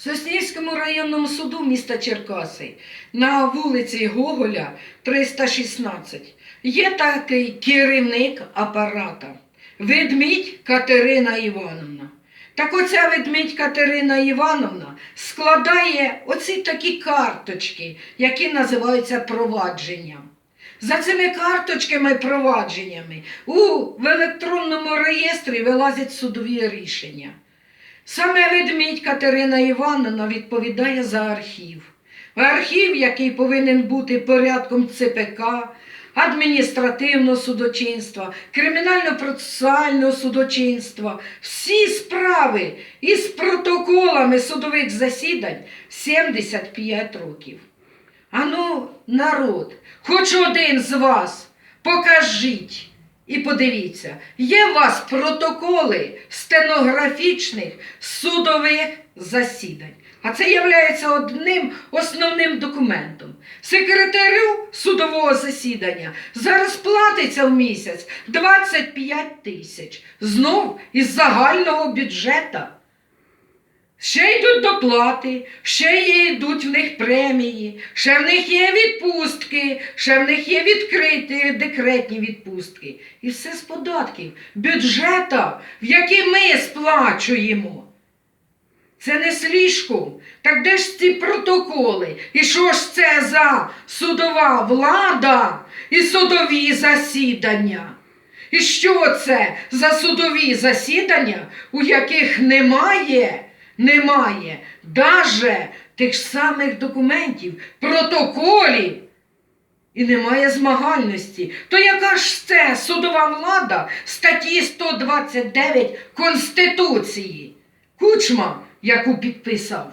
В Соснівському районному суду міста Черкаси на вулиці Гоголя 316 є такий керівник апарата Ведмідь Катерина Івановна. Так оця ведмідь Катерина Івановна складає оці такі карточки, які називаються провадженням. За цими карточками провадженнями у в електронному реєстрі вилазять судові рішення. Саме ведмідь Катерина Івановна відповідає за архів. Архів, який повинен бути порядком ЦПК, адміністративного судочинства, кримінально-процесуального судочинства, всі справи із протоколами судових засідань 75 років. Ану, народ, хоч один з вас покажіть і подивіться, є у вас протоколи стенографічних судових засідань. А це є одним основним документом. Секретарю судового засідання зараз платиться в місяць 25 тисяч. Знов із загального бюджету. Ще йдуть доплати, ще йдуть в них премії, ще в них є відпустки, ще в них є відкриті декретні відпустки. І все з податків, бюджета, в який ми сплачуємо. Це не слишком. Так де ж ці протоколи? І що ж це за судова влада і судові засідання? І що це за судові засідання, у яких немає, немає даже тих самих документів, протоколів і немає змагальності. То яка ж це судова влада статті 129 Конституції? Кучма, яку підписав.